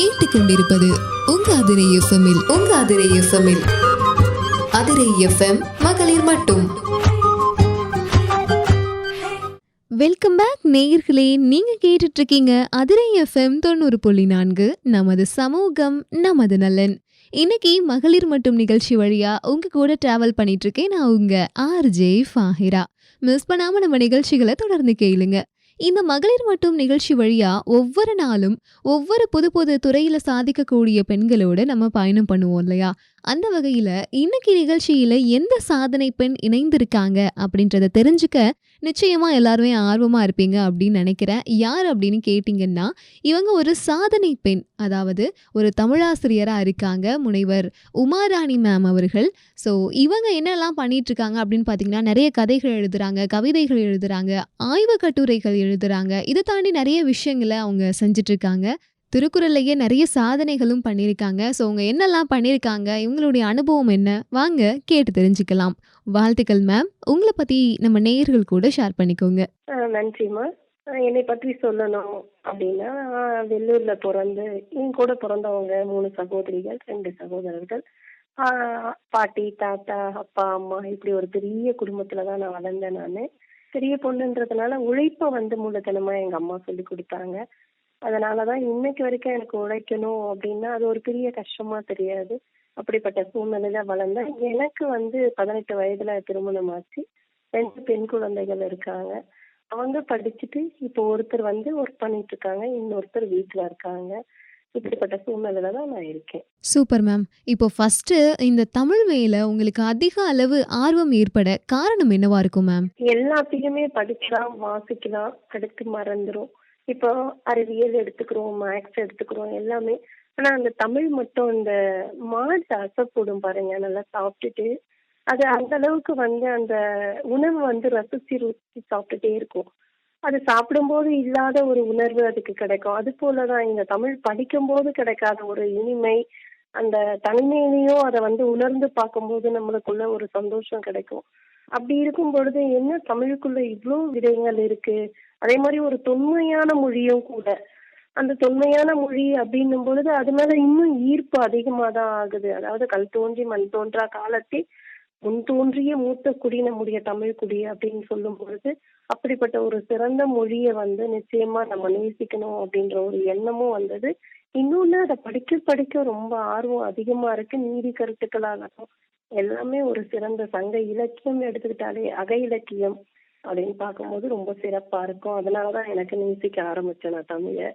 கேட்டுக்கொண்டிருப்பது உங்க அதிரை எஃப்எம்மில் உங்க அதிரை எஃப்எம்மில். அதிரை எஃப்எம் மகளிர் மட்டும். வெல்கம் பேக் நேயர்களே. நீங்க கேட்டுட்டு இருக்கீங்க அதிரை எஃப்எம் தொண்ணூறு புள்ளி நான்கு நமது சமூகம் நமது நலன். இன்னைக்கு மகளிர் மட்டும் நிகழ்ச்சி வழியா உங்க கூட டிராவல் பண்ணிட்டு இருக்கேன் நான் உங்க ஆர்ஜே ஃபாஹிரா. மிஸ் பண்ணாம நம்ம நிகழ்ச்சிகளை தொடர்ந்து கேளுங்க. இந்த மகளிர் மட்டும் நிகழ்ச்சி வழியா ஒவ்வொரு நாளும் ஒவ்வொரு புது புது துறையில சாதிக்கக்கூடிய பெண்களோட நம்ம பயணம் பண்ணுவோம் இல்லையா? அந்த வகையில இன்னைக்கு நிகழ்ச்சியில எந்த சாதனை பெண் இணைந்திருக்காங்க அப்படின்றத தெரிஞ்சுக்க நிச்சயமாக எல்லாருமே ஆர்வமாக இருப்பீங்க அப்படின்னு நினைக்கிறேன். யார் அப்படின்னு கேட்டிங்கன்னா இவங்க ஒரு சாதனை பெண். அதாவது ஒரு தமிழாசிரியராக இருக்காங்க முனைவர் உமாராணி மேம் அவர்கள். ஸோ இவங்க என்னெல்லாம் பண்ணிகிட்ருக்காங்க அப்படின்னு பார்த்தீங்கன்னா நிறைய கதைகள் எழுதுகிறாங்க கவிதைகள் எழுதுறாங்க ஆய்வு கட்டுரைகள் எழுதுகிறாங்க இதை தாண்டி நிறைய விஷயங்களை அவங்க செஞ்சிட்ருக்காங்க திருக்குறள்லையே நிறைய சாதனைகளும் பண்ணியிருக்காங்க. ஸோ அவங்க என்னெல்லாம் பண்ணியிருக்காங்க? இவங்களுடைய அனுபவம் என்ன? வாங்க கேட்டு தெரிஞ்சுக்கலாம். வாழ்த்துக்கள் மேம் உங்களை பற்றி நம்ம நேயர்கள் கூட ஷேர் பண்ணிக்கோங்க. நன்றிம்மா என்னை பற்றி சொல்லணும் அப்படின்னா வெள்ளூர்ல பிறந்து என் கூட பிறந்தவங்க மூணு சகோதரிகள் ரெண்டு சகோதரர்கள். பாட்டி தாத்தா அப்பா அம்மா இப்படி ஒரு பெரிய குடும்பத்துல தான் நான் வளர்ந்தேன் நான். பெரிய பொண்ணுன்றதுனால உழைப்பை வந்து மூலதனமா எங்க அம்மா சொல்லி கொடுத்தாங்க. அதனாலதான் இன்னைக்கு வரைக்கும் எனக்கு உழைக்கணும் அப்படின்னா அது ஒரு பெரிய கஷ்டமா தெரியாது. அப்படிப்பட்ட சூழ்நிலையில வளர்ந்தேன். எனக்கு வந்து பதினெட்டு வயதுல திருமணம் ஆச்சு. ரெண்டு பெண் குழந்தைகள் இருக்காங்க. அவங்க படிச்சுட்டு இப்போ ஒருத்தர் வந்து ஒர்க் பண்ணிட்டு இருக்காங்க. இன்னொருத்தர் வீட்டுல இருக்காங்க. இப்படிப்பட்ட சூழ்நிலையில தான் நான் இருக்கேன். சூப்பர் மேம் இப்போ ஃபர்ஸ்ட் இந்த தமிழ் மேல உங்களுக்கு அதிக அளவு ஆர்வம் ஏற்பட காரணம் என்னவா இருக்கும் மேம் எல்லாத்தையுமே படிக்கலாம் வாசிக்கலாம். அடுத்து மறந்துரும். இப்போ அறிவியல் எடுத்துக்கிறோம் மேக்ஸ் எடுத்துக்கிறோம் எல்லாமே. ஆனா அந்த தமிழ் மட்டும் இந்த மாட்டு அசைப்போடும் பாருங்க நல்லா சாப்பிட்டுட்டு. அது அந்த அளவுக்கு வந்து அந்த உணவு வந்து ரசிச்சு ருசி சாப்பிட்டுட்டே இருக்கும். அது சாப்பிடும்போது இல்லாத ஒரு உணர்வு அதுக்கு கிடைக்கும். அது போலதான் இந்த தமிழ் படிக்கும்போது கிடைக்காத ஒரு இனிமை அந்த தனிமையிலையும் அதை வந்து உணர்ந்து பார்க்கும்போது நம்மளுக்குள்ள ஒரு சந்தோஷம் கிடைக்கும். அப்படி இருக்கும் பொழுது என்ன தமிழுக்குள்ள இவ்வளோ விடயங்கள் இருக்கு? அதே மாதிரி ஒரு தொன்மையான மொழியும் கூட. அந்த தொன்மையான மொழி அப்படின்னும் பொழுது அது மேல இன்னும் ஈர்ப்பு அதிகமா தான் ஆகுது. அதாவது கல் தோன்றி மண் தோன்றா காலத்தில் முன் தோன்றிய மூத்த குடி நம்முடைய தமிழ் குடி அப்படின்னு சொல்லும் பொழுது அப்படிப்பட்ட ஒரு சிறந்த மொழியை வந்து நிச்சயமா நம்ம நேசிக்கணும் அப்படின்ற ஒரு எண்ணமும் வந்தது. இன்னொன்னு அதை படிக்க படிக்க ரொம்ப ஆர்வம் அதிகமா இருக்கு. நீதி கருத்துக்களாகட்டும் எல்லாமே ஒரு சிறந்த சங்க இலக்கியம் எடுத்துக்கிட்டாலே அக இலக்கியம். அப்படின்னு பார்க்கும்போது ரொம்ப சிறப்பா இருக்கும். அதனாலதான் எனக்கு நேசிக்க ஆரம்பிச்சேன் நான் தமிழை.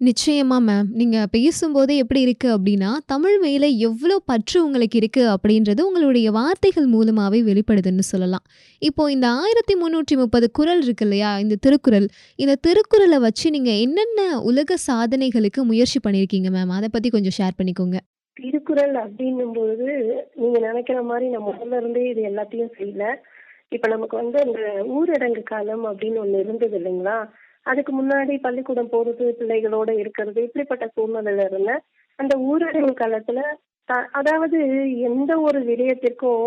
நிச்சயமா மேம் நீங்க பேசும்போதே எப்படி இருக்கு அப்படின்னா தமிழ் மேல எவ்வளோ பற்று உங்களுக்கு இருக்கு அப்படின்றது உங்களுடைய வார்த்தைகள் மூலமாவே வெளிப்படுதுன்னு சொல்லலாம். இப்போ இந்த ஆயிரத்தி முந்நூற்றி முப்பது குறள் இருக்கு இல்லையா? இந்த திருக்குறள். இந்த திருக்குறளை வச்சு நீங்க என்னென்ன உலக சாதனைகளுக்கு முயற்சி பண்ணியிருக்கீங்க மேம் அதை பத்தி கொஞ்சம் ஷேர் பண்ணிக்கோங்க. திருக்குறள் அப்படின்னும் பொழுது நீங்க நினைக்கிற மாதிரி நான் முதல்ல இருந்தே இது எல்லாத்தையும் செய்யல. இப்ப நமக்கு வந்து இந்த ஊரடங்கு காலம் அப்படின்னு ஒண்ணு இருந்தது இல்லைங்களா? அதுக்கு முன்னாடி பள்ளிக்கூடம் போறது பிள்ளைகளோட இருக்கிறது இப்படிப்பட்ட சூழ்நிலையில இருந்தேன் அந்த ஊரடங்கு காலத்துல த- அதாவது எந்த ஒரு விடயத்திற்கும்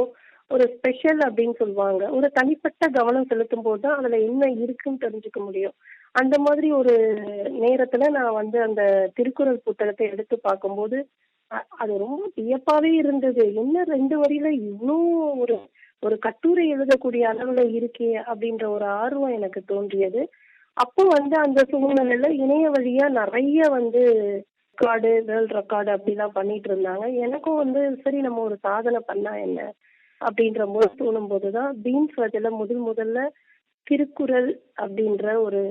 ஒரு ஸ்பெஷல் அப்படின்னு சொல்லுவாங்க. ஒரு தனிப்பட்ட கவனம் செலுத்தும் போது தான் அதுல என்ன இருக்குன்னு தெரிஞ்சுக்க முடியும். அந்த மாதிரி ஒரு நேரத்துல நான் வந்து அந்த திருக்குறள் புத்தகத்தை எடுத்து பார்க்கும்போது அது ரொம்ப வியப்பாவே இருந்தது. என்ன ரெண்டு வரியில இவ்வளோ ஒரு ஒரு கட்டுரை எழுதக்கூடிய அளவுல இருக்கே அப்படின்ற ஒரு ஆர்வம் எனக்கு தோன்றியது. அப்போ வந்து அந்த சூழ்நிலையில இணைய வழியா நிறைய வந்து ரெக்கார்டு வேர்ல்ட் ரெக்கார்டு அப்படிலாம் பண்ணிட்டு இருந்தாங்க. எனக்கும் வந்து சரி நம்ம ஒரு சாதனை பண்ணா என்ன? அப்படின்ற போது தோணும் போதுதான் பீன்ஸ் வகையில முதல் முதல்ல திருக்குறள் அப்படின்ற ஒரு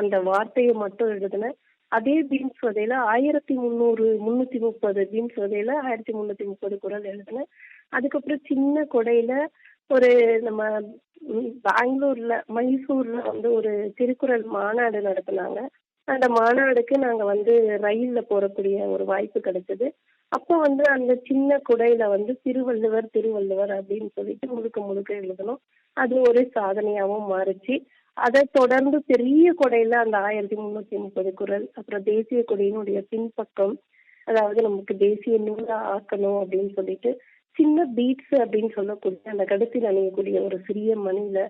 அந்த வார்த்தையை மட்டும் எழுதின அதே பீன்ஸ் வகையில ஆயிரத்தி முந்நூறு முன்னூத்தி முப்பது பீன்ஸ் வகையில ஆயிரத்தி முன்னூத்தி முப்பது குரல் எழுதினேன். அதுக்கப்புறம் சின்ன கொடையில ஒரு நம்ம பெங்களூர்ல மைசூர்ல வந்து ஒரு திருக்குறள் மாநாடு நடத்தினாங்க. அந்த மாநாடுக்கு நாங்க வந்து ரயில்ல போறக்கூடிய ஒரு வாய்ப்பு கிடைச்சது. அப்போ வந்து அந்த சின்ன குடையில வந்து திருவள்ளுவர் திருவள்ளுவர் அப்படின்னு சொல்லிட்டு முழுக்க முழுக்க எழுதணும். அது ஒரு சாதனையாவும் மாறுச்சு. அதை தொடர்ந்து பெரிய கொடையில அந்த ஆயிரத்தி முன்னூத்தி முப்பது குறள் அப்புறம் தேசிய கொடியினுடைய பின்பக்கம் அதாவது நமக்கு தேசிய நூலா ஆக்கணும் அப்படின்னு சொல்லிட்டு சின்ன பீட்ஸ் அப்படின்னு சொல்லக்கூடிய அந்த கடுத்தில் அணியக்கூடிய ஒரு சிறிய மணியில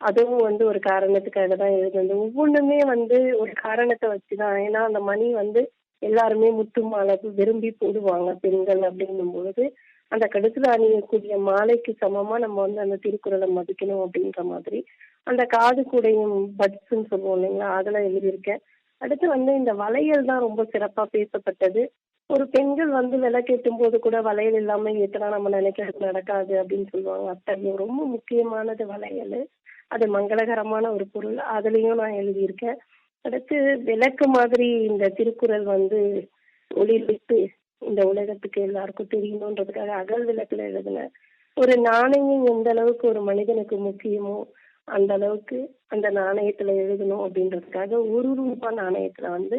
அதுவும் வந்து ஒரு காரணத்துக்காக தான் எழுதுனது ஒவ்வொன்றுமே வந்து ஒரு காரணத்தை வச்சுதான். ஏன்னா அந்த மணி வந்து எல்லாருமே முத்து மாலை விரும்பி போடுவாங்க பெண்கள் அப்படிங்கும் பொழுது அந்த கடுத்துல அணியக்கூடிய மாலைக்கு சமமா நம்ம வந்து அந்த திருக்குறளை மதிக்கணும் அப்படின்ற மாதிரி அந்த காது கூடையும் பட்ஸ்ன்னு சொல்லுவோம் இல்லைங்களா? அதெல்லாம் எழுதியிருக்கேன். அடுத்து வந்து இந்த வளையல் தான் ரொம்ப சிறப்பா பேசப்பட்டது. ஒரு பெண்கள் வந்து விளக்கேற்றும் போது கூட வளையல் இல்லாம ஏத்தனா நம்ம நினைக்கிறது நடக்காது அப்படின்னு சொல்லுவாங்க. அத்தகைய ரொம்ப முக்கியமானது வளையல். அது மங்களகரமான ஒரு பொருள். அதுலயும் நான் எழுதியிருக்கேன். அடுத்து விளக்கு மாதிரி இந்த திருக்குறள் வந்து ஒளிர்விட்டு இந்த உலகத்துக்கு எல்லாருக்கும் தெரியணுன்றதுக்காக அகல் விளக்குல எழுதின ஒரு நாணயம் எந்த அளவுக்கு ஒரு மனிதனுக்கு முக்கியமோ அந்த அளவுக்கு அந்த நாணயத்துல எழுதணும் அப்படின்றதுக்காக ஒரு ரூபாய் நாணயத்துல வந்து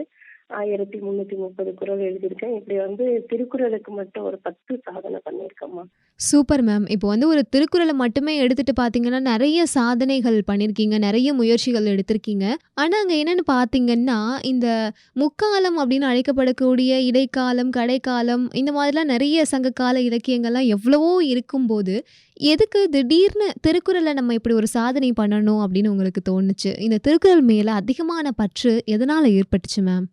ஆயிரத்தி முன்னூத்தி முப்பது குரல் எழுதியிருக்கேன். இப்படி வந்து திருக்குறளுக்கு மட்டும் ஒரு பத்து சாதனை பண்ணியிருக்கேம்மா. Super ma'am. இப்போ வந்து ஒரு திருக்குறளை மட்டுமே எடுத்துட்டு பார்த்தீங்கன்னா நிறைய சாதனைகள் பண்ணியிருக்கீங்க நிறைய முயற்சிகள் எடுத்திருக்கீங்க. ஆனால் அங்கே என்னென்னு பார்த்தீங்கன்னா இந்த முக்காலம் அப்படின்னு அழைக்கப்படக்கூடிய இடைக்காலம் கடைக்காலம் இந்த மாதிரிலாம் நிறைய சங்க கால இலக்கியங்கள்லாம் எவ்வளவோ இருக்கும்போது எதுக்கு திடீர்னு திருக்குறளை நம்ம இப்படி ஒரு சாதனை பண்ணணும் அப்படின்னு உங்களுக்கு தோணுச்சு? இந்த திருக்குறள் மேலே அதிகமான பற்று எதனால் ஏற்பட்டுச்சு மேம்?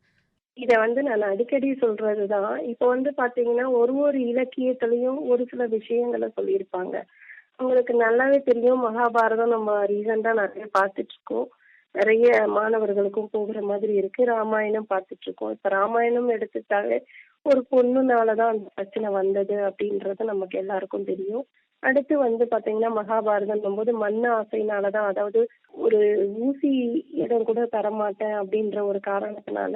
இத வந்து நான் அடிக்கடி சொல்றதுதான். இப்போ வந்து பாத்தீங்கன்னா ஒரு ஒரு இலக்கியத்திலையும் ஒரு சில விஷயங்களை சொல்லியிருப்பாங்க. உங்களுக்கு நல்லாவே தெரியும் மகாபாரதம் நம்ம ரீசெண்டா நிறைய பார்த்துட்டு இருக்கோம் நிறைய மாணவர்களுக்கும் போகிற மாதிரி இருக்கு. ராமாயணம் பார்த்துட்டு இருக்கோம் இப்ப ராமாயணம் எடுத்துட்டாலே ஒரு பொண்ணுனாலதான் அந்த பிரச்சனை வந்தது அப்படின்றது நமக்கு எல்லாருக்கும் தெரியும். அடுத்து வந்து பாத்தீங்கன்னா மகாபாரதம் போது மண்ண ஆசைனாலதான் அதாவது ஒரு ஊசி இடம் கூட தரமாட்டேன் அப்படின்ற ஒரு காரணத்தினால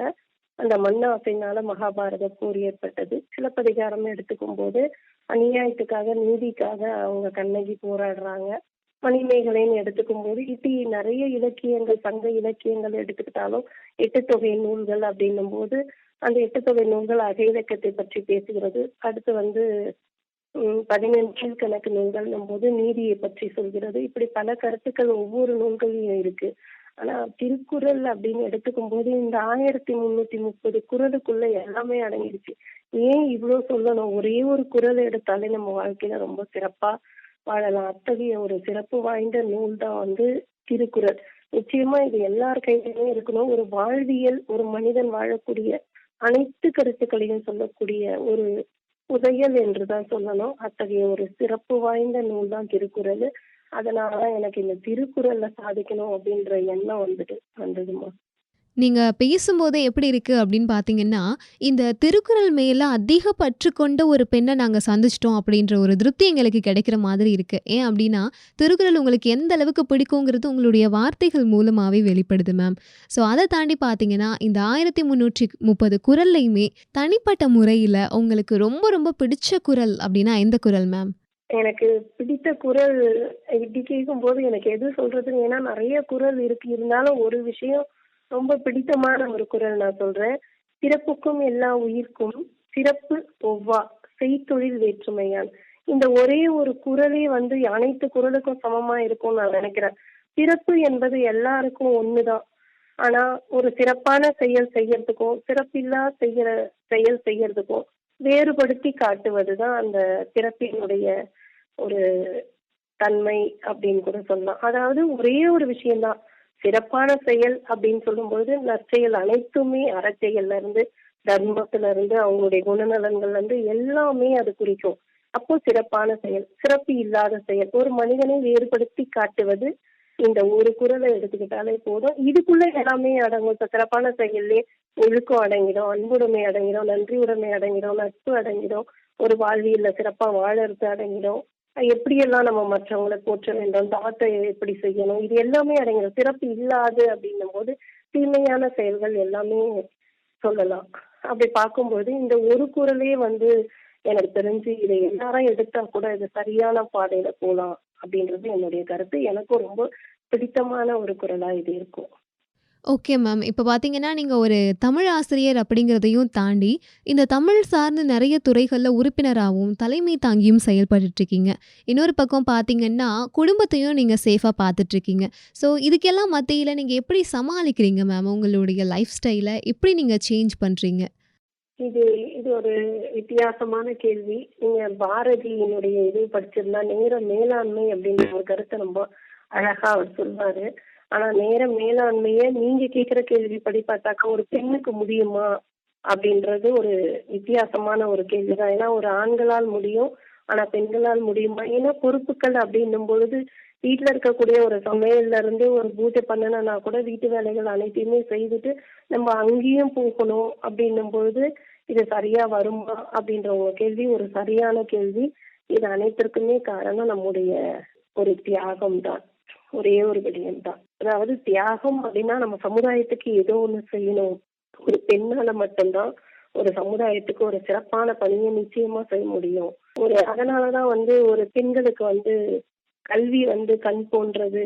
அந்த மண் ஆசைனால மகாபாரத போர் ஏற்பட்டது. சிலப்பதிகாரம் எடுத்துக்கும் போது அநியாயத்துக்காக நீதிக்காக அவங்க கண்ணகி போராடுறாங்க. மணிமேகலைன்னு எடுத்துக்கும் போது இப்படி நிறைய இலக்கியங்கள் சங்க இலக்கியங்கள் எடுத்துக்கிட்டாலும் எட்டு தொகை நூல்கள் அப்படின்னும் போது அந்த எட்டு தொகை நூல்கள் அகைலக்கத்தை பற்றி பேசுகிறது. அடுத்து வந்து பதினெண்டு பதினெண் கீழ்கணக்கு நூல்கள் போது நீதியை பற்றி சொல்கிறது. இப்படி பல கருத்துக்கள் ஒவ்வொரு நூல்களையும் இருக்கு. ஆனா திருக்குறள் அப்படின்னு எடுத்துக்கும் போது இந்த ஆயிரத்தி முன்னூத்தி முப்பது குரலுக்குள்ள எல்லாமே அடங்கிடுச்சு ஏன் இவ்வளவு சொல்லணும்? ஒரே ஒரு குறள் எடுத்தாலே நம்ம வாழ்க்கையில ரொம்ப சிறப்பா வாழலாம். அத்தகைய ஒரு சிறப்பு வாய்ந்த நூல் தான் வந்து திருக்குறள். நிச்சயமா இது எல்லார் கையிலுமே இருக்கணும். ஒரு வாழ்வியல் ஒரு மனிதன் வாழக்கூடிய அனைத்து கருத்துக்களையும் சொல்லக்கூடிய ஒரு புதையல் என்றுதான் சொல்லணும். அத்தகைய ஒரு சிறப்பு வாய்ந்த நூல் தான் திருக்குறள். அதனாலதான் எனக்கு இந்த திருக்குறள்ல சாதிக்கணும் அப்படின்ற எண்ணம் வந்துட்டு வந்ததுமா. நீங்கள் பேசும்போது எப்படி இருக்குது அப்படின்னு பார்த்தீங்கன்னா இந்த திருக்குறள் மேலே அதிக பற்று கொண்ட ஒரு பெண்ணை நாங்கள் சந்திச்சிட்டோம் அப்படின்ற ஒரு திருப்தி எங்களுக்கு கிடைக்கிற மாதிரி இருக்குது ஏன் அப்படின்னா திருக்குறள் உங்களுக்கு எந்த அளவுக்கு பிடிக்குங்கிறது உங்களுடைய வார்த்தைகள் மூலமாகவே வெளிப்படுது மேம் ஸோ அதை தாண்டி பார்த்தீங்கன்னா இந்த ஆயிரத்தி முந்நூற்றி முப்பது குரல்லையுமே தனிப்பட்ட முறையில் உங்களுக்கு ரொம்ப ரொம்ப பிடிச்ச குரல் அப்படின்னா எந்த குரல் மேம் எனக்கு பிடித்த குரல் இப்படி கேட்கும் போது எனக்கு எது சொல்றதுன்னு ஏன்னா நிறைய குரல் இருக்கு. இருந்தாலும் ஒரு விஷயம் ரொம்ப பிடித்தமான ஒரு குரல் நான் சொல்றேன். பிறப்புக்கும் எல்லா உயிர்க்கும் சிறப்பு ஒவ்வா செய்தொழில் வேற்றுமையான். இந்த ஒரே ஒரு குரலே வந்து அனைத்து குரலுக்கும் சமமா இருக்கும்னு நான் நினைக்கிறேன். பிறப்பு என்பது எல்லாருக்கும் ஒண்ணுதான். ஆனா ஒரு சிறப்பான செயல் செய்யறதுக்கும் சிறப்பில்லா செய்யற செயல் செய்யறதுக்கும் வேறுபடுத்தி காட்டுவதுதான் அந்த பிறப்பினுடைய ஒரு தன்மை அப்படின்னு கூட சொல்லலாம். அதாவது ஒரே ஒரு விஷயம்தான். சிறப்பான செயல் அப்படின்னு சொல்லும்போது நற்செயல் அனைத்துமே அறச்செயல்ல இருந்து தர்மத்துல இருந்து அவங்களுடைய குணநலன்கள்ல இருந்து எல்லாமே அது குறிக்கும். அப்போ சிறப்பான செயல் சிறப்பு இல்லாத செயல். ஒரு மனிதனை வேறுபடுத்தி காட்டுவது இந்த ஒரு குரலை எடுத்துக்கிட்டாலே போதும். இதுக்குள்ள எல்லாமே அடங்கும். இப்ப சிறப்பான செயல்லே ஒழுக்கம் அடங்கிடும் அன்புடைமை அடங்கிடும் நன்றியுடைமை அடங்கிடும் நட்பு அடங்கிடும் ஒரு வாழ்வியல்ல சிறப்பா வாழறது அடங்கிடும். எப்படியெல்லாம் நம்ம மற்றவங்களை போற்ற வேண்டும் தாத்தை எப்படி செய்யணும் இது எல்லாமே அடங்கிடும் சிறப்பு இல்லாது அப்படின்னும் போது தீமையான செயல்கள் எல்லாமே சொல்லலாம். அப்படி பார்க்கும்போது இந்த ஒரு குரலே வந்து எனக்கு தெரிஞ்சு இதை எல்லாரும் எடுத்தா கூட இது சரியான பாதையில போலாம் அப்படின்றது என்னுடைய கருத்து. எனக்கும் ரொம்ப பிடித்தமான ஒரு குரலா இது இருக்கும். Okay ma'am. இப்போ பார்த்தீங்கன்னா நீங்கள் ஒரு தமிழ் ஆசிரியர் அப்படிங்கிறதையும் தாண்டி இந்த தமிழ் சார்ந்து நிறைய துறைகளில் உறுப்பினராகவும் தலைமை தாங்கியும் செயல்பட்டுட்ருக்கீங்க. இன்னொரு பக்கம் பார்த்தீங்கன்னா குடும்பத்தையும் நீங்கள் சேஃபாக பார்த்துட்ருக்கீங்க ஸோ இதுக்கெல்லாம் மத்தியில் நீங்கள் எப்படி சமாளிக்கிறீங்க மேம்? உங்களுடைய லைஃப் ஸ்டைலை எப்படி நீங்கள் சேஞ்ச் பண்ணுறீங்க இது இது ஒரு வித்தியாசமான கேள்வி. நீங்க பாரதியினுடைய இது படிச்சிருந்தா நேர மேலாண்மை அப்படின்ற ஒரு கருத்தை ரொம்ப அழகா அவர் சொல்வாரு. ஆனா நேர மேலாண்மைய நீங்க கேக்குற கேள்வி படி பார்த்தாக்கா ஒரு பெண்ணுக்கு முடியுமா அப்படின்றது ஒரு வித்தியாசமான ஒரு கேள்விதான். ஏன்னா ஒரு ஆண்களால் முடியும் ஆனா பெண்களால் முடியுமா? ஏன்னா பொறுப்புகள் அப்படின்னும் பொழுது வீட்டுல இருக்கக்கூடிய ஒரு சமையல்ல இருந்து ஒரு பூஜை பண்ணணும்னா கூட வீட்டு வேலைகள் அனைத்தையுமே செய்துட்டு நம்ம அங்கேயும் போகணும் அப்படின்னும் பொழுது இது சரியா வருமா அப்படின்ற ஒரு கேள்வி ஒரு சரியான கேள்வி. இது அனைத்திற்குமே காரணம் நம்முடைய ஒரு தியாகம் தான் ஒரே ஒரு விடயம் தான். அதாவது தியாகம் அப்படின்னா நம்ம சமுதாயத்துக்கு ஏதோ ஒண்ணு செய்யணும். ஒரு பெண்ணால மட்டும்தான் ஒரு சமுதாயத்துக்கு ஒரு சிறப்பான பணியை நிச்சயமா செய்ய முடியும். ஒரு அதனாலதான் வந்து ஒரு பெண்களுக்கு வந்து கல்வி வந்து கண் போன்றது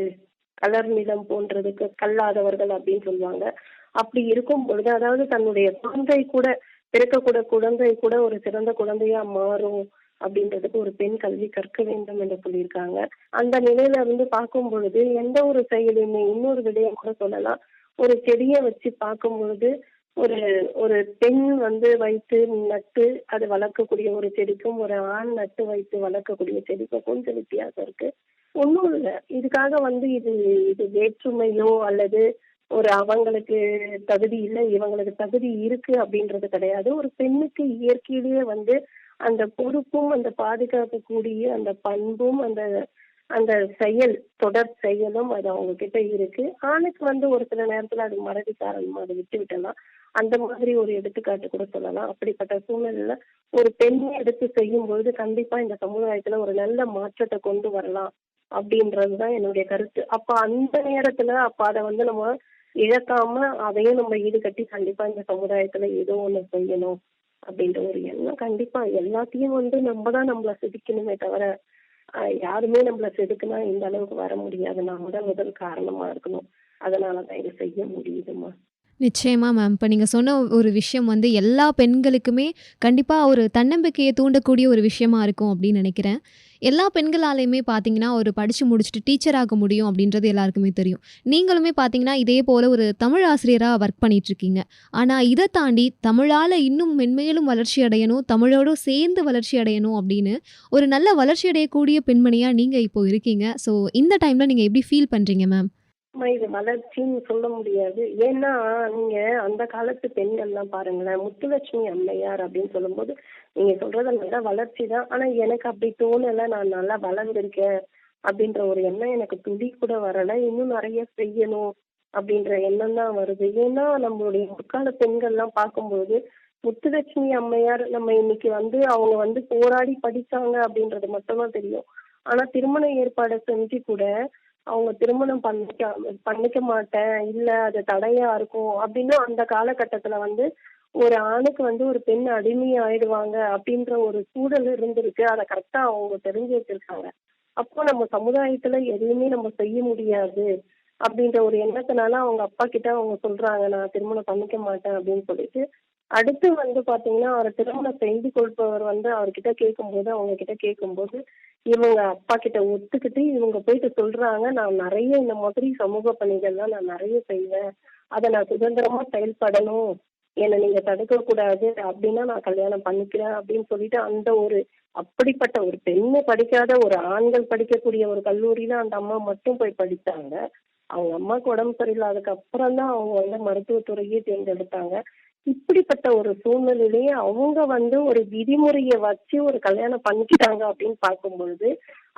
கலர் நிலம் போன்றதுக்கு கல்லாதவர்கள் அப்படின்னு சொல்லுவாங்க. அப்படி இருக்கும் பொழுது அதாவது தன்னுடைய குழந்தை கூட பிறக்கக்கூட குழந்தை கூட ஒரு சிறந்த குழந்தையா மாறும். அப்படின்றதுக்கு ஒரு பெண் கல்வி கற்க வேண்டும் என்று சொல்லியிருக்காங்க. அந்த நிலையில இருந்து பார்க்கும் பொழுது எந்த ஒரு செயலையுமே இன்னொரு விடயம் கூட சொல்லலாம். ஒரு செடியை வச்சு பார்க்கும் பொழுது ஒரு ஒரு பெண் வந்து வைத்து நட்டு அது வளர்க்கக்கூடிய ஒரு செடிக்கும் ஒரு ஆண் நட்டு வைத்து வளர்க்கக்கூடிய செடிக்கும் கொஞ்சம் வித்தியாசம் இருக்கு. ஒன்றும் இல்லை. இதுக்காக வந்து இது இது வேற்றுமையோ அல்லது ஒரு அவங்களுக்கு தகுதி இல்லை இவங்களுக்கு தகுதி இருக்கு அப்படின்றது கிடையாது. ஒரு பெண்ணுக்கு இயற்கையிலேயே வந்து அந்த பொறுப்பும் அந்த பாதுகாப்பு கூடிய அந்த பண்பும் அந்த அந்த செயல் தொடர் செயலும் அது அவங்க கிட்ட இருக்கு. ஆணுக்கு வந்து ஒரு சில நேரத்துல அது மறதி காரணமா அதை விட்டு விட்டலாம் அந்த மாதிரி ஒரு எடுத்துக்காட்டு கூட சொல்லலாம். அப்படிப்பட்ட சூழ்நிலையில ஒரு பெண்ணை எடுத்து செய்யும் பொழுது கண்டிப்பா இந்த சமுதாயத்துல ஒரு நல்ல மாற்றத்தை கொண்டு வரலாம் அப்படின்றதுதான் என்னுடைய கருத்து. அப்ப அந்த நேரத்துல அப்ப அதை வந்து நம்ம இழக்காம அதையும் நம்ம ஈடுகட்டி கண்டிப்பா இந்த சமுதாயத்துல ஏதோ ஒண்ணு செய்யணும் அப்படின்ற ஒரு எண்ணம் கண்டிப்பா எல்லாத்தையும் வந்து நம்ம தான் நம்மள செதுக்கணுமே தவிர யாருமே நம்மள செதுக்குனா இந்த அளவுக்கு வர முடியாது. நான் தான் முதல் காரணமா இருக்கணும். அதனாலதான் இது செய்ய முடியுதுமா நிச்சயமாக மேம் இப்போ நீங்கள் சொன்ன ஒரு விஷயம் வந்து எல்லா பெண்களுக்குமே கண்டிப்பாக ஒரு தன்னம்பிக்கையை தூண்டக்கூடிய ஒரு விஷயமா இருக்கும் அப்படின்னு நினைக்கிறேன். எல்லா பெண்களாலையுமே பார்த்தீங்கன்னா ஒரு படித்து முடிச்சுட்டு டீச்சர் ஆக முடியும் அப்படின்றது எல்லாருக்குமே தெரியும். நீங்களுமே பார்த்தீங்கன்னா இதே போல் ஒரு தமிழ் ஆசிரியராக ஒர்க் பண்ணிகிட்ருக்கீங்க இருக்கீங்க. ஆனால் இதை தாண்டி தமிழால் இன்னும் மென்மேலும் வளர்ச்சி அடையணும் தமிழோடு சேர்ந்து வளர்ச்சி அடையணும் அப்படின்னு ஒரு நல்ல வளர்ச்சி அடையக்கூடிய பெண்மணியாக நீங்கள் இப்போ இருக்கீங்க. ஸோ இந்த டைமில் நீங்கள் எப்படி ஃபீல் பண்ணுறீங்க மேம் இது வளர்ச்சின்னு சொல்ல முடியாது. ஏன்னா நீங்க அந்த காலத்து பெண்கள்லாம் பாருங்களேன் முத்துலட்சுமி அம்மையார் அப்படின்னு சொல்லும்போது நீங்க சொல்றது நல்லா வளர்ச்சி தான் ஆனா எனக்கு அப்படி தோணல நான் நல்லா வளர்ந்திருக்கேன் அப்படின்ற ஒரு எண்ணம் எனக்கு துளி கூட வரல. இன்னும் நிறைய செய்யணும் அப்படின்ற எண்ணம் தான் வருது. ஏன்னா நம்மளுடைய முற்கால பெண்கள்லாம் பார்க்கும்போது முத்துலட்சுமி அம்மையார் நம்ம இன்னைக்கு வந்து அவங்க வந்து போராடி படிச்சாங்க அப்படின்றது மட்டும்தான் தெரியும். ஆனா திருமண ஏற்பாடு செஞ்சு கூட அவங்க திருமணம் பண்ணிக்க பண்ணிக்க மாட்டேன். இல்ல அது தடையா இருக்கும். அப்படின்னு அந்த காலகட்டத்துல வந்து ஒரு ஆணுக்கு வந்து ஒரு பெண் அடிமை ஆயிடுவாங்க அப்படின்ற ஒரு சூழல் இருந்திருக்கு. அதை கரெக்டா அவங்க தெரிஞ்சு வச்சிருக்காங்க. அப்போ நம்ம சமுதாயத்துல எதுவுமே நம்ம செய்ய முடியாது அப்படின்ற ஒரு எண்ணத்தினால அவங்க அப்பா கிட்ட அவங்க சொல்றாங்க நான் திருமணம் பண்ணிக்க மாட்டேன் அப்படின்னு சொல்லிட்டு அடுத்து வந்து பாத்தீங்கன்னா அவர் திருமணம் செய்து கொடுப்பவர் வந்து அவர்கிட்ட கேட்கும்போது அவங்க கிட்ட கேட்கும்போது இவங்க அப்பா கிட்ட ஒத்துக்கிட்டு இவங்க போயிட்டு சொல்றாங்க நான் நிறைய இந்த மாதிரி சமூக பணிகள்லாம் நான் நிறைய செய்வேன். அதை நான் சுதந்திரமா செயல்படணும். என்னை நீங்க தடுக்க கூடாது. அப்படின்னா நான் கல்யாணம் பண்ணிக்கிறேன் அப்படின்னு சொல்லிட்டு அந்த ஒரு அப்படிப்பட்ட ஒரு பெண்ணு படிக்காத ஒரு ஆண்கள் படிக்கக்கூடிய ஒரு கல்லூரியில அந்த அம்மா மட்டும் போய் படித்தாங்க. அவங்க அம்மாவுக்கு உடம்பு சரியில்லாததுக்கு அப்புறம் தான் அவங்க வந்து மருத்துவத்துறையே தேர்ந்தெடுத்தாங்க. இப்படிப்பட்ட ஒரு சூழ்நிலையிலேயே அவங்க வந்து ஒரு விதிமுறையை வச்சு ஒரு கல்யாணம் பண்ணிக்கிட்டாங்க அப்படின்னு பார்க்கும்பொழுது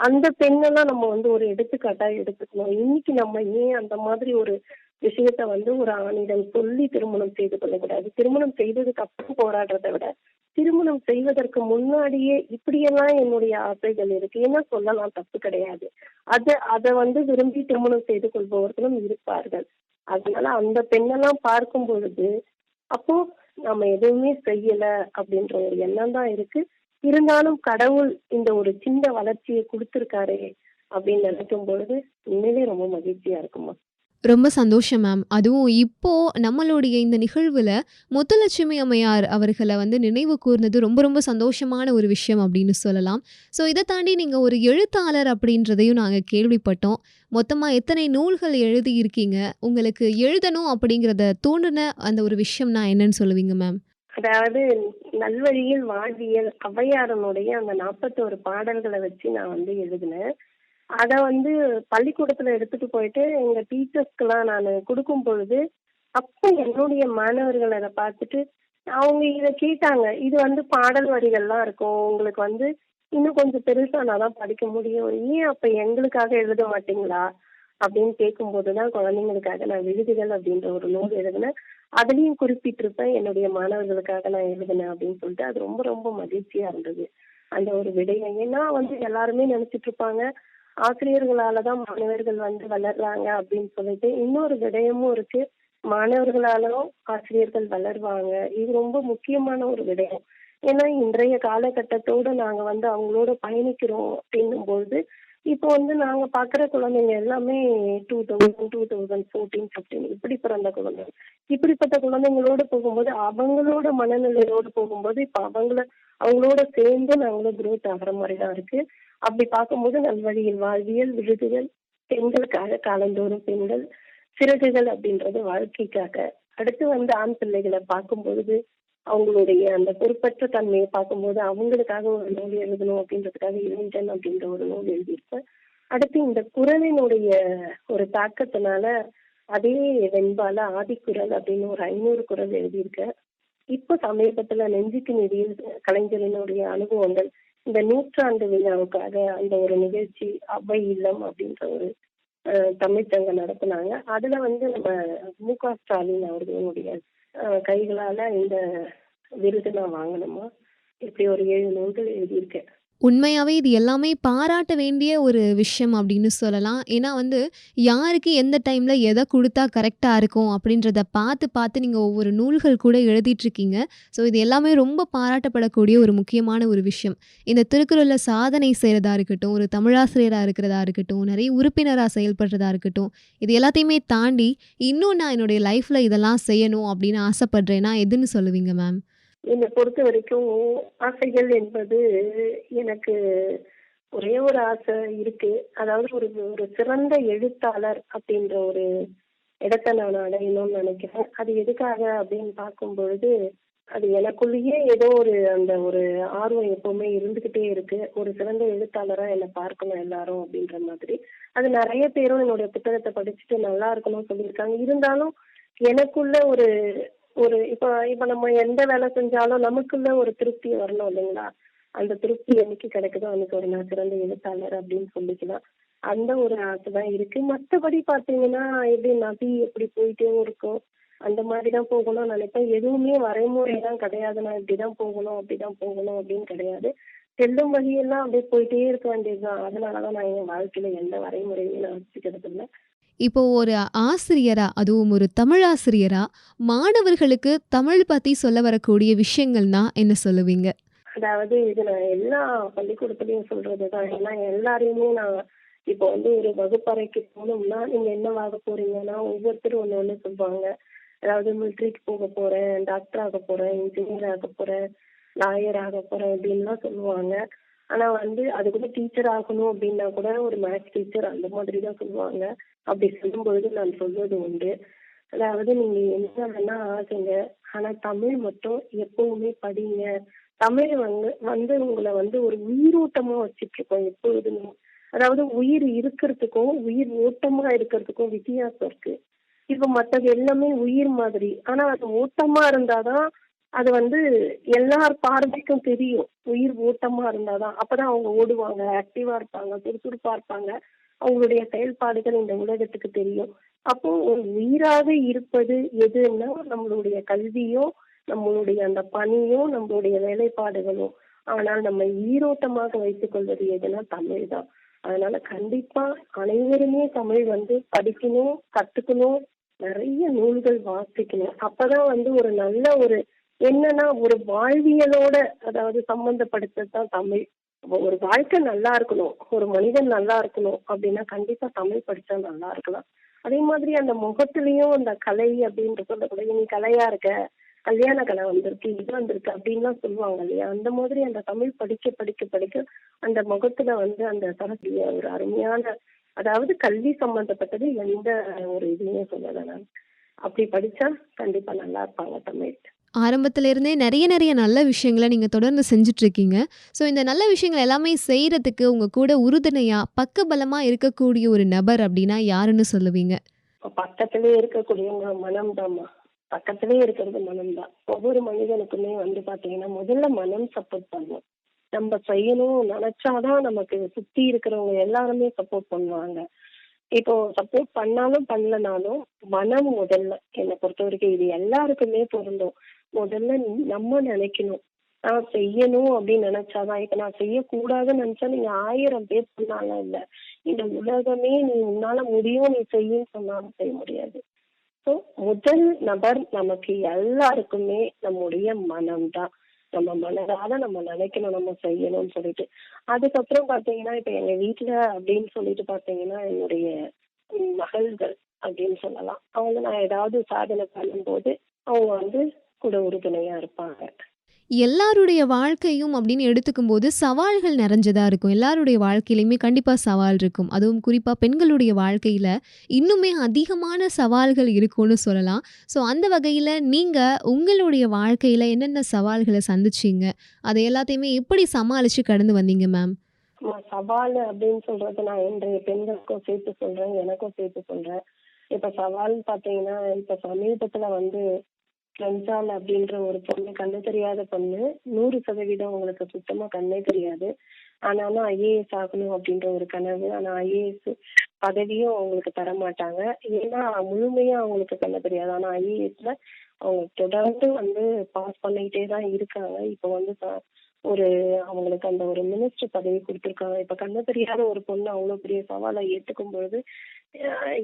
அந்த பெண்ணெல்லாம் நம்ம வந்து ஒரு எடுத்துக்காட்டா எடுத்துக்கணும். இன்னைக்கு நம்ம ஏன் அந்த மாதிரி ஒரு விஷயத்த வந்து ஒரு ஆணிடம் சொல்லி திருமணம் செய்து கொள்ளக்கூடாது? திருமணம் செய்ததுக்கு அப்புறம் போராடுறதை விட திருமணம் செய்வதற்கு முன்னாடியே இப்படியெல்லாம் என்னுடைய ஆசைகள் இருக்கு. ஏன்னா சொல்லலாம் தப்பு கிடையாது. அது அதை வந்து விரும்பி திருமணம் செய்து கொள்பவர்களும் இருப்பார்கள். அதனால அந்த பெண்ணெல்லாம் பார்க்கும் பொழுது அப்போ நம்ம எதுவுமே செய்யல அப்படின்ற ஒரு எண்ணம் தான் இருக்கு. இருந்தாலும் கடவுள் இந்த ஒரு சின்ன வளர்ச்சியை கொடுத்துருக்காரே அப்படின்னு நினைக்கும் பொழுது உண்மையிலே ரொம்ப மகிழ்ச்சியா இருக்குமா ரொம்ப சந்தோஷம் மேம் அதுவும் இப்போ நம்மளுடைய இந்த நிகழ்வில் முத்துலட்சுமி அம்மையார் அவர்களை வந்து நினைவு கூர்ந்தது ரொம்ப ரொம்ப சந்தோஷமான ஒரு விஷயம் அப்படின்னு சொல்லலாம். ஸோ இதை தாண்டி நீங்கள் ஒரு எழுத்தாளர் அப்படின்றதையும் நாங்கள் கேள்விப்பட்டோம். மொத்தமாக எத்தனை நூல்கள் எழுதி இருக்கீங்க உங்களுக்கு எழுதணும் அப்படிங்கிறத தோணுன அந்த ஒரு விஷயம்னா என்னன்னு சொல்லுவீங்க மேம் அதாவது நல்வழியில் வாழ்வியல் அவ்வையாரனுடைய அந்த நாற்பத்தோரு பாடல்களை வச்சு நான் வந்து எழுதினேன். அதை வந்து பள்ளிக்கூடத்துல எடுத்துட்டு போயிட்டு எங்க டீச்சர்ஸ்க்கெல்லாம் நான் கொடுக்கும் பொழுது அப்போ என்னுடைய மாணவர்கள் அதை பார்த்துட்டு அவங்க இத கேட்டாங்க. இது வந்து பாடல் வரிகள்லாம் இருக்கும். உங்களுக்கு வந்து இன்னும் கொஞ்சம் பெருசானா தான் படிக்க முடியும். ஏன் அப்ப எங்களுக்காக எழுத மாட்டீங்களா? அப்படின்னு கேட்கும்போது தான் குழந்தைங்களுக்காக நான் விழுதுகள் அப்படின்ற ஒரு நூல் எழுதினேன். அதுலயும் குறிப்பிட்டிருப்பேன் என்னுடைய மாணவர்களுக்காக நான் எழுதினேன் அப்படின்னு சொல்லிட்டு. அது ரொம்ப ரொம்ப மகிழ்ச்சியா இருந்தது. அந்த ஒரு விடயம். ஏன்னா வந்து எல்லாருமே நினைச்சிட்டு இருப்பாங்க, ஆசிரியர்களாலதான் மாணவர்கள் வந்து வளர்றாங்க அப்படின்னு சொல்லிட்டு. இன்னொரு விடயமும் இருக்கு. மாணவர்களாலும் ஆசிரியர்கள் வளருவாங்க. இது ரொம்ப முக்கியமான ஒரு விடயம். ஏன்னா இன்றைய காலகட்டத்தோட நாங்க வந்து அவங்களோட பயணிக்கிறோம் அப்படின்னும்பொழுது, இப்போ வந்து நாங்க பார்க்குற குழந்தைங்க எல்லாமே 2000, 2014, 15 இப்படி பிறந்த குழந்தைங்க. இப்படிப்பட்ட குழந்தைங்களோட போகும்போது, அவங்களோட மனநிலையோடு போகும்போது, இப்ப அவங்கள அவங்களோட சேர்ந்து நாங்களும் குரோத் ஆகிற மாரி தான் இருக்கு. அப்படி பார்க்கும்போது நல்வழியில் வாழ்வியல், விருதுகள் பெண்களுக்காக காலந்தோறும் பெண்கள், சிறகுகள் அப்படின்றது வாழ்க்கைக்காக. அடுத்து வந்து ஆண் பிள்ளைகளை பார்க்கும்பொழுது, அவங்களுடைய அந்த பொறுப்பற்ற தன்மையை பார்க்கும்போது, அவங்களுக்காக ஒரு நூல் எழுதணும் அப்படின்றதுக்காக இளைஞன் அப்படின்ற ஒரு நூல் எழுதியிருப்பேன். அடுத்து இந்த குரலினுடைய ஒரு தாக்கத்தினால, அதே வெண்பால ஆதிக்குரல் அப்படின்னு ஒரு ஐநூறு குரல் எழுதியிருக்கேன். இப்ப சமீபத்துல நெஞ்சுக்கு நீதியில் கலைஞரினுடைய அனுபவங்கள், இந்த நூற்றாண்டு விழாவுக்காக அந்த ஒரு நிகழ்ச்சி, அவை இல்லம் அப்படின்ற ஒரு தமிழ்ச்சங்க நடத்தினாங்க நடத்துனாங்க. அதுல வந்து நம்ம மு.க. ஸ்டாலின் அவர்களுடைய கைகளால இந்த விருது நான் வாங்கணுமா இப்படி ஒரு ஏழு நூல்கள் எழுதியிருக்கேன். உண்மையாகவே இது எல்லாமே பாராட்ட வேண்டிய ஒரு விஷயம் அப்படின்னு சொல்லலாம். ஏன்னா வந்து, யாருக்கு எந்த டைமில் எதை கொடுத்தா கரெக்டாக இருக்கும் அப்படின்றத பார்த்து, பார்த்து நீங்கள் ஒவ்வொரு நூல்கள் கூட எழுதிட்டுருக்கீங்க. ஸோ இது எல்லாமே ரொம்ப பாராட்டப்படக்கூடிய ஒரு முக்கியமான ஒரு விஷயம். இந்த திருக்குறளில் சாதனை செய்கிறதா இருக்கட்டும், ஒரு தமிழாசிரியராக இருக்கிறதா இருக்கட்டும், நிறைய உறுப்பினராக செயல்படுறதா இருக்கட்டும், இது எல்லாத்தையுமே தாண்டி, இன்னும் நான் என்னுடைய லைஃப்பில் இதெல்லாம் செய்யணும் அப்படின்னு ஆசைப்பட்றேன்னா எதுன்னு சொல்லுவீங்க மேம்? நீங்கள் பொறுத்த வரைக்கும் ஆசைகள் என்பது எனக்கு ஒரே ஒரு ஆசை இருக்கு. அதாவது ஒரு ஒரு சிறந்த எழுத்தாளர் அப்படின்ற ஒரு இடத்த நான் அடையணும்னு நினைக்கிறேன். அது எதுக்காக அப்படின்னு பார்க்கும்பொழுது, அது எனக்குள்ளேயே ஏதோ ஒரு அந்த ஒரு ஆர்வம் எப்பவுமே இருந்துகிட்டே இருக்கு. ஒரு சிறந்த எழுத்தாளரா என்னை பார்க்கணும் எல்லாரும் அப்படின்ற மாதிரி. அது நிறைய பேரும் என்னுடைய புத்தகத்தை படிச்சுட்டு நல்லா இருக்கணும்னு சொல்லியிருக்காங்க. இருந்தாலும் எனக்குள்ள ஒரு ஒரு இப்ப இப்ப நம்ம எந்த வேலை செஞ்சாலும் நமக்குள்ள ஒரு திருப்தி வரணும் இல்லைங்களா? அந்த திருப்தி என்னைக்கு கிடைக்குதோ அன்னைக்கு ஒரு நான் சிறந்த எழுத்தாளர் அப்படின்னு சொல்லிக்கலாம். அந்த ஒரு ஆசை தான் இருக்கு. மத்தபடி பாத்தீங்கன்னா எப்படி நதி எப்படி போயிட்டே இருக்கும். அந்த மாதிரி தான் போகணும்னு நினைப்பேன். எதுவுமே வரைமுறை தான் கிடையாது. நான் இப்படிதான் போகணும், அப்படிதான் போகணும் அப்படின்னு கிடையாது. செல்லும் வழியெல்லாம் அப்படியே போயிட்டே இருக்க வேண்டியதுதான் அதனாலதான் நான் என் வாழ்க்கையில எந்த வரைமுறையும் நான் வச்சுக்கிறது இல்லை இப்போ ஒரு ஆசிரியரா, அதுவும் ஒரு தமிழாசிரியரா, மாணவர்களுக்கு தமிழ் பத்தி சொல்ல வரக்கூடிய விஷயங்கள்னா என்ன சொல்லுவீங்க? அதாவது இது நான் எல்லா பள்ளிக்கூடத்துலயும் சொல்றதுதான் ஏன்னா எல்லாரையுமே நான் இப்போ வந்து ஒரு வகுப்பறைக்கு போனோம்னா, நீங்க என்னவாக போறீங்கன்னா, ஒவ்வொருத்தரும் ஒண்ணு ஒண்ணு சொல்லுவாங்க. அதாவது மிலிட்ரிக்கு போக போறேன், டாக்டர் ஆக போறேன், இன்ஜினியர் ஆக போறேன், லாயர் ஆக போறேன் அப்படின்லாம் சொல்லுவாங்க. ஆனா வந்து அதுக்கூட டீச்சர் ஆகணும் அப்படின்னா கூட ஒரு மேத்ஸ் டீச்சர் அந்த மாதிரி தான் சொல்லுவாங்க. அப்படி சொல்லும்பொழுது நான் சொல்வது உண்டு. அதாவது நீங்க என்ன வேணா ஆகுங்க. ஆனா தமிழ் மட்டும் எப்பவுமே படிங்க. தமிழ் வந்து வந்து உங்களை வந்து ஒரு உயிரோட்டமா வச்சுட்டுருக்கும் எப்பொழுதுமே. அதாவது உயிர் இருக்கிறதுக்கும், உயிர் ஓட்டமா இருக்கிறதுக்கும் வித்தியாசம் இருக்கு. இப்ப மத்தது எல்லாமே உயிர் மாதிரி. ஆனா அது ஓட்டமா இருந்தாதான் அது வந்து எல்லார் பார்வைக்கும் தெரியும். உயிர் ஓட்டமா இருந்தாதான் அப்பதான் அவங்க ஓடுவாங்க, ஆக்டிவா இருப்பாங்க, சுறுசுறுப்பா இருப்பாங்க. அவங்களுடைய செயல்பாடுகள் இந்த உலகத்துக்கு தெரியும். அப்போ ஒரு உயிராக இருப்பது எதுன்னா, நம்மளுடைய கல்வியும், நம்மளுடைய அந்த பணியும், நம்மளுடைய வேலைப்பாடுகளும். ஆனால் நம்ம ஈரோட்டமாக வைத்துக் கொள்வது எதுனா தமிழ் தான். அதனால கண்டிப்பா அனைவருமே தமிழ் வந்து படிக்கணும், கத்துக்கணும், நிறைய நூல்கள் வாசிக்கணும். அப்பதான் வந்து ஒரு நல்ல ஒரு என்னன்னா ஒரு வாழ்வியலோட அதாவது சம்பந்தப்படுத்ததான் தான் தமிழ். ஒரு வாழ்க்கை நல்லா இருக்கணும், ஒரு மனிதன் நல்லா இருக்கணும் அப்படின்னா கண்டிப்பா தமிழ் படிச்சா நல்லா இருக்கலாம். அதே மாதிரி அந்த முகத்திலயும் அந்த கலை அப்படின்னு சொல்லக்கூடிய நீ கலையா இருக்க, கல்யாண கலை வந்திருக்கு, இது வந்திருக்கு அப்படின்லாம் சொல்லுவாங்க இல்லையா? அந்த மாதிரி அந்த தமிழ் படிக்க படிக்க படிக்க அந்த முகத்துல வந்து அந்த தரக்கூடிய ஒரு அருமையான அதாவது கல்வி சம்பந்தப்பட்டது எந்த ஒரு இதுவுமே சொல்லலை நான். அப்படி படிச்சா கண்டிப்பா நல்லா இருப்பாங்க தமிழ். ஆரம்பத்துல இருந்தே நிறைய நல்ல விஷயங்கள நீங்க தொடர்ந்து செஞ்சிட்ருக்கீங்க. ஸோ இந்த நல்ல விஷயங்கள் எல்லாமே செய்கிறதுக்கு உங்க கூட உறுதுணையா, பக்கபலமா இருக்கக்கூடிய ஒரு நபர் அப்படின்னா யாருன்னு சொல்லுவீங்க? பக்கத்திலே இருக்கக்கூடியவங்க மனம் தாம்மா. பக்கத்திலே இருக்கிறது மனம் தான். ஒவ்வொரு மனிதனுக்குமே வந்து பாத்தீங்கன்னா முதல்ல மனம் சப்போர்ட் பண்ணும். நம்ம செய்யணும் நினைச்சாதான் நமக்கு சுத்தி இருக்கிறவங்க எல்லாருமே சப்போர்ட் பண்ணுவாங்க. இப்போ சப்போர்ட் பண்ணாலும் பண்ணலனாலும் மனம் முதல்ல. என்னை பொறுத்த வரைக்கும் இது எல்லாருக்குமே பொருந்தும். முதல்ல நம்ம நினைக்கணும். நான் செய்யணும் அப்படின்னு நினைச்சாதான் இப்ப நான் செய்யக்கூடாதுன்னு நினைச்சா நீங்க ஆயிரம் பேர் சொன்னாலும் இல்ல. இந்த உலகமே நீ உன்னால முடியும் நீ செய்யும் சொன்னாலும் செய்ய முடியாது. ஸோ முதல் நபர் நமக்கு எல்லாருக்குமே நம்முடைய மனம்தான் நம்ம மனதால நம்ம நினைக்கணும் நம்ம செய்யணும்னு சொல்லிட்டு. அதுக்கப்புறம் பாத்தீங்கன்னா இப்ப எங்க வீட்டுல அப்படின்னு சொல்லிட்டு பாத்தீங்கன்னா என்னுடைய மகள்கள் அப்படின்னு சொல்லலாம். அவங்க நான் ஏதாவது சாதனை பண்ணும்போது அவங்க வந்து கூட உறுதுணையா இருப்பாங்க. எல்லாருடைய வாழ்க்கையும் அப்படின்னு எடுத்துக்கும் போது சவால்கள் நிறைஞ்சதா இருக்கும். எல்லாருடைய வாழ்க்கையிலையுமே கண்டிப்பா சவால் இருக்கும். அதுவும் குறிப்பா பெண்களுடைய வாழ்க்கையில இன்னுமே அதிகமான சவால்கள் இருக்கும்னு சொல்லலாம். ஸோ அந்த வகையில நீங்க உங்களுடைய வாழ்க்கையில என்னென்ன சவால்களை சந்திச்சீங்க? அதை எல்லாத்தையுமே எப்படி சமாளிச்சு கடந்து வந்தீங்க மேம் சவால் அப்படின்னு சொல்றது நான் இன்றைய பெண்களுக்கும் சேர்த்து சொல்றேன் எனக்கும் சேர்த்து சொல்றேன். இப்ப சவால் பாத்தீங்கன்னா இப்ப சமீபத்துல வந்து ரம்ஜான் அப்படின்ற ஒரு பொண்ணு கண்ணு தெரியாத பொண்ணு நூறு சதவீதம் அவங்களுக்கு சுத்தமா கண்ணே தெரியாது. ஆனாலும் ஐஏஎஸ் ஆகணும் அப்படின்ற ஒரு கனவு ஆனா ஐஏஎஸ் பதவியும் அவங்களுக்கு தர மாட்டாங்க ஏன்னா முழுமையா அவங்களுக்கு கண்ணு தெரியாது. ஆனா ஐஏஎஸ்ல அவங்க தொடர்ந்து வந்து பாஸ் பண்ணிக்கிட்டே தான் இருக்காங்க. இப்போ வந்து ஒரு அவங்களுக்கு அந்த ஒரு மினிஸ்டர் பதவி கொடுத்துருக்காங்க. இப்ப கண்ண தெரியாத ஒரு பொண்ணு அவ்வளவு பெரிய சவாலை ஏத்துக்கும் பொழுது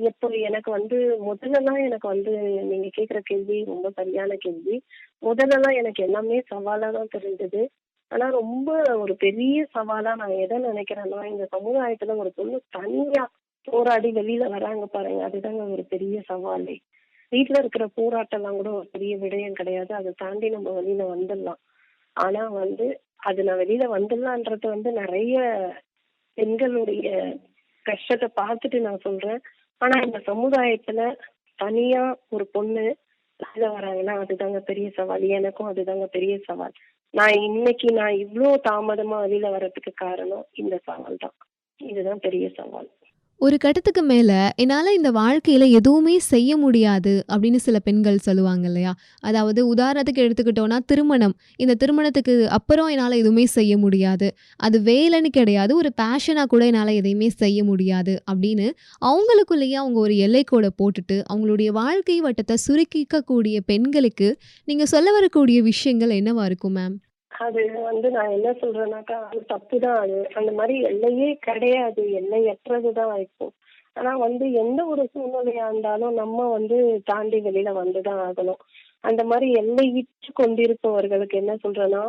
எப்போ எனக்கு வந்து முதல்லலாம் எனக்கு வந்து நீங்க கேக்குற கேள்வி ரொம்ப சரியான கேள்வி. முதல்லலாம் எனக்கு எல்லாமே சவாலா தான் தெரிஞ்சது. ஆனா ரொம்ப ஒரு பெரிய சவாலா நான் எதை நினைக்கிறேன்னா இந்த சமுதாயத்துல ஒரு பொண்ணு தனியா போராடி வெளியில வராங்க பாருங்க. அதுதாங்க ஒரு பெரிய சவாலே. வீட்டுல இருக்கிற போராட்டம்லாம் கூட ஒரு பெரிய விடயம் கிடையாது. அதை தாண்டி நம்ம வெளியில வந்துடலாம். ஆனா வந்து அது நான் வெளியில வந்துடலான்றது வந்து நிறைய பெண்களுடைய கஷ்டத்தை பார்த்துட்டு நான் சொல்றேன். ஆனா இந்த சமுதாயத்துல தனியா ஒரு பொண்ணு வெளியில வராங்கன்னா அதுதாங்க பெரிய சவால். எனக்கும் அதுதாங்க பெரிய சவால். நான் இன்னைக்கு நான் இவ்வளோ தாமதமா வெளியில வர்றதுக்கு காரணம் இந்த சவால் தான் இதுதான் பெரிய சவால். ஒரு கட்டத்துக்கு மேலே என்னால் இந்த வாழ்க்கையில் எதுவுமே செய்ய முடியாது அப்படின்னு சில பெண்கள் சொல்லுவாங்க இல்லையா? அதாவது உதாரணத்துக்கு எடுத்துக்கிட்டோன்னா திருமணம். இந்த திருமணத்துக்கு அப்புறம் என்னால் எதுவுமே செய்ய முடியாது. அது வேலைன்னு கிடையாது. ஒரு பேஷனாக கூட என்னால் எதையுமே செய்ய முடியாது அப்படின்னு அவங்களுக்குள்ளேயே அவங்க ஒரு எல்லைக்கோடை போட்டுட்டு அவங்களுடைய வாழ்க்கை வட்டத்தை சுருக்கிக்கக்கூடிய பெண்களுக்கு நீங்கள் சொல்ல வரக்கூடிய விஷயங்கள் என்னவாக இருக்கும் மேம் அது வந்து நான் என்ன சொல்றேன்னாக்கா அது தப்பு தான் அது. அந்த மாதிரி எல்லையே கிடையாது. எல்லையற்றதுதான் இப்போ. ஆனா வந்து எந்த ஒரு சூழ்நிலையா இருந்தாலும் நம்ம வந்து தாண்டி வெளியில வந்துதான் ஆகணும். அந்த மாதிரி எல்லையிட்டு கொண்டிருப்பவர்களுக்கு என்ன சொல்றேன்னா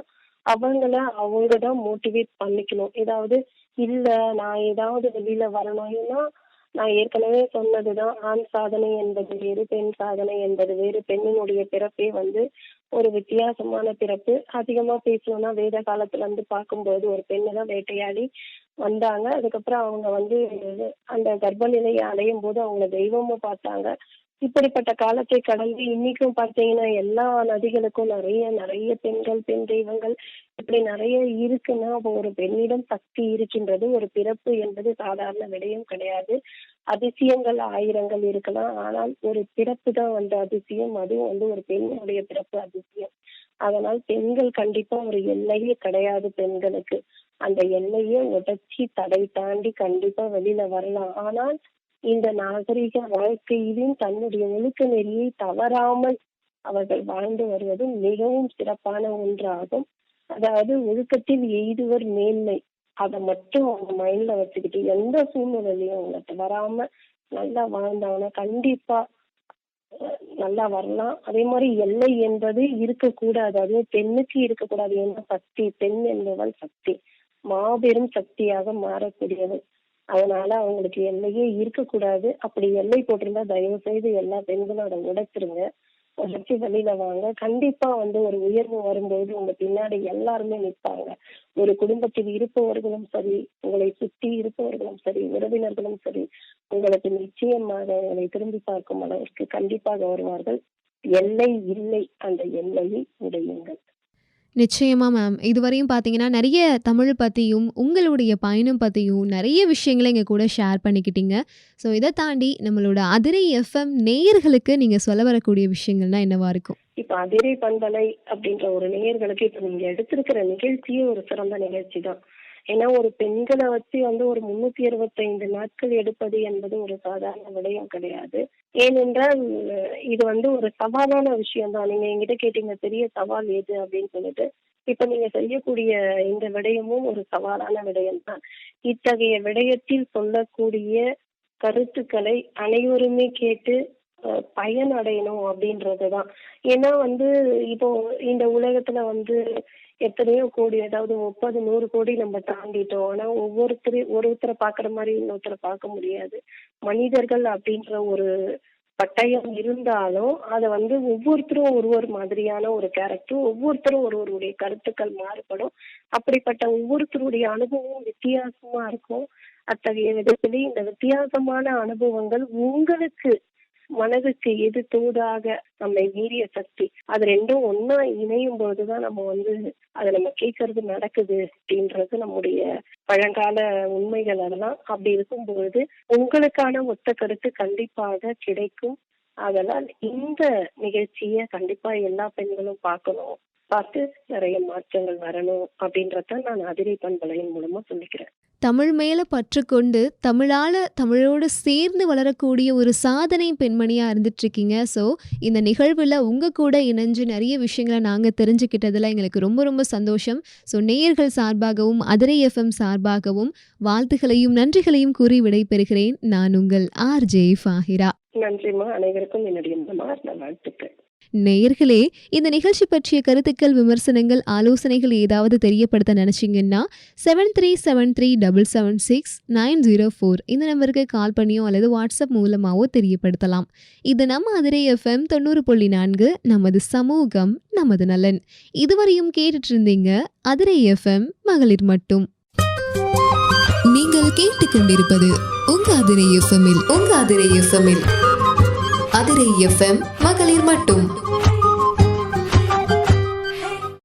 அவங்கள அவங்க தான் மோட்டிவேட் பண்ணிக்கணும். ஏதாவது இல்ல நான் ஏதாவது வெளியில வரணும் ஏன்னா நான் ஏற்கனவே சொன்னதுதான் ஆண் சாதனை என்பது வேறு பெண் சாதனை என்பது வேறு. பெண்ணினுடைய பிறப்பே வந்து ஒரு வித்தியாசமான பிறப்பு. அதிகமா பேசணும்னா வேத காலத்துல இருந்து பார்க்கும்போது ஒரு பெண்ணை தான் வேட்டையாடி வந்தாங்க. அதுக்கப்புறம் அவங்க வந்து அந்த கர்ப்ப நிலையை அடையும் போது அவங்கள தெய்வமா பார்த்தாங்க. இப்படிப்பட்ட காலத்தை கடந்து இன்னைக்கும் பார்த்தீங்கன்னா எல்லா நதிகளுக்கும் நிறைய நிறைய பெண்கள் பெண் தெய்வங்கள் இப்படி நிறைய இருக்குன்னா அப்போ ஒரு பெண்ணிடம் சக்தி இருக்கின்றது ஒரு பிறப்பு என்பது சாதாரண விடயம் கிடையாது. அதிசயங்கள் ஆயிரங்கள் இருக்கலாம். ஆனால் ஒரு பிறப்பு தான் வந்து அதிசயம். அதுவும் வந்து ஒரு பெண்ணுடைய பிறப்பு அதிசயம். அதனால் பெண்கள் கண்டிப்பா ஒரு எல்லையே கிடையாது பெண்களுக்கு. அந்த எல்லையை உடைச்சி தடை தாண்டி கண்டிப்பா வெளியில வரலாம். ஆனால் இந்த நாகரிக வாழ்க்கையிலும் தன்னுடைய ஒழுக்க நெறியை தவறாமல் அவர்கள் வாழ்ந்து வருவது மிகவும் சிறப்பான ஒன்றாகும். அதாவது ஒழுக்கத்தில் எய்துவர் மேன்மை. அதை மட்டும் அவங்க மைண்ட்ல வச்சுக்கிட்டு எந்த சூழ்நிலையிலையும் அவங்க தவறாம நல்லா வாழ்ந்தாங்கன்னா கண்டிப்பா நல்லா வரலாம். அதே மாதிரி எல்லை என்பது இருக்கக்கூடாது. அதுவும் பெண்ணுக்கு இருக்கக்கூடாது. ஏன்னா சக்தி பெண் என்பவள் சக்தி. மாபெரும் சக்தியாக மாறக்கூடியது அதனால அவங்களுக்கு எல்லையே இருக்கக்கூடாது. அப்படி எல்லை போட்டிருந்தா தயவு செய்து எல்லா பெண்களோட உடைச்சிருங்க. உடைச்சி வெளியில வாங்க. கண்டிப்பா வந்து ஒரு உயர்வு வரும்போது உங்க பின்னாடி எல்லாருமே நிற்பாங்க ஒரு குடும்பத்தில் இருப்பவர்களும் சரி உங்களை சுற்றி இருப்பவர்களும் சரி உறவினர்களும் சரி உங்களுக்கு நிச்சயமாக உங்களை திரும்பி பார்க்கும் அளவிற்கு கண்டிப்பாக வருவார்கள். எல்லை இல்லை அந்த எல்லையை உடையுங்கள். நிச்சயமா மேம். இதுவரையும் பார்த்தீங்கன்னா, நிறைய தமிழ் பற்றியும் உங்களுடைய பயணம் பற்றியும் நிறைய விஷயங்களை எங்கள் கூட ஷேர் பண்ணிக்கிட்டீங்க. ஸோ இதை தாண்டி நம்மளோட அதிரை எஃப்எம் நேயர்களுக்கு நீங்கள் சொல்ல வரக்கூடிய விஷயங்கள்னா என்னவா இருக்கும்? இப்ப அதிரை பண்பலை அப்படின்ற ஒரு நேயர்களுக்கு இப்ப நீங்க எடுத்திருக்கிற நிகழ்ச்சியே ஒரு சிறந்த நிகழ்ச்சி தான். ஏன்னா ஒரு பெண்களை வச்சு வந்து ஒரு 365 நாட்கள் எடுப்பது என்பது ஒரு சாதாரண விடயம் கிடையாது. ஏனென்றால் இது வந்து ஒரு சவாலான விஷயம் தான். நீங்க என்கிட்ட கேட்டீங்க பெரிய சவால் எது அப்படின்னு சொல்லிட்டு. இப்ப நீங்க செய்யக்கூடிய இந்த விடயமும் ஒரு சவாலான விடயம் தான். இத்தகைய விடயத்தில் சொல்லக்கூடிய கருத்துக்களை அனைவருமே கேட்டு பயன் பயனடையணும் அப்படின்றது தான். ஏன்னா வந்து இப்போ இந்த உலகத்துல வந்து எத்தனையோ கோடி அதாவது 30, 100 கோடி நம்ம தாண்டிட்டோம். ஆனா ஒவ்வொருத்தரையும் ஒருத்தரை பார்க்குற மாதிரி இன்னொருத்தரை பார்க்க முடியாது. மனிதர்கள் அப்படின்ற ஒரு பட்டயம் இருந்தாலும், அதை வந்து ஒவ்வொருத்தரும் ஒரு ஒரு மாதிரியான ஒரு கேரக்டர், ஒவ்வொருத்தரும் ஒருவருடைய கருத்துக்கள் மாறுபடும். அப்படிப்பட்ட ஒவ்வொருத்தருடைய அனுபவமும் வித்தியாசமா இருக்கும். அத்தகைய விதத்திலே இந்த வித்தியாசமான அனுபவங்கள் உங்களுக்கு மனதுக்கு எது தூதாக நம்மை மீறிய சக்தி, அது ரெண்டும் ஒன்னா இணையும் போதுதான் நம்ம வந்து அதை நம்ம கேட்கறது நடக்குது அப்படின்றது நம்முடைய பழங்கால உண்மைகள் அதெல்லாம். அப்படி இருக்கும் பொழுது உங்களுக்கான ஒத்த கருத்து கண்டிப்பாக கிடைக்கும். அதனால் இந்த நிகழ்ச்சிய கண்டிப்பா எல்லா பெண்களும் பார்க்கணும். பார்த்து நெறைய மாற்றங்கள் வரணும் அப்படின்றத நான் அதிரை பண்பலையின் மூலமா சொல்லிக்கிறேன். தமிழ் மேல பற்று கொண்டு, தமிழால தமிழோடு சேர்ந்து வளரக்கூடிய ஒரு சாதனை பெண்மணியா இருந்துட்டுருக்கீங்க. ஸோ இந்த நிகழ்வுல உங்க கூட இணைஞ்சு நெறைய விஷயங்கள நாங்க தெரிஞ்சுக்கிட்டதுல எங்களுக்கு ரொம்ப ரொம்ப சந்தோஷம். ஸோ நேயர்கள் சார்பாகவும், அதிரை எஃப்எம் சார்பாகவும் வாழ்த்துக்களையும், நன்றிகளையும் கூறி விடைபெறுகிறேன். நான் உங்கள் ஆர்ஜே ஃபாஹிரா. நன்றிம்மா. அனைவருக்கும் என்னுடைய வாழ்த்துக்கள். நேயர்களே, இந்த நிகழ்ச்சி பற்றிய கருத்துக்கள், விமர்சனங்கள், ஆலோசனைகள் ஏதாவது தெரியப்படுத்த நினச்சீங்கன்னா seven three seven three double seven six nine zero four இந்த நம்பருக்கு கால் பண்ணியோ அல்லது வாட்ஸ்அப் மூலமாகவோ தெரியப்படுத்தலாம். இது நம்ம அதிரை எஃப்எம் 90.4 நமது சமூகம், நமது நலன். இதுவரையும் கேட்டுட்டு இருந்தீங்க அதிரை எஃப்எம் மகளிர் மட்டும். நீங்கள் கேட்டுக்கொண்டிருப்பது உங்க அதிரை எஃப்எம்மில் உங்க அதிரை எஃப்எம்மில் அதிரை எஃப்எம் மகளிர் மட்டும்.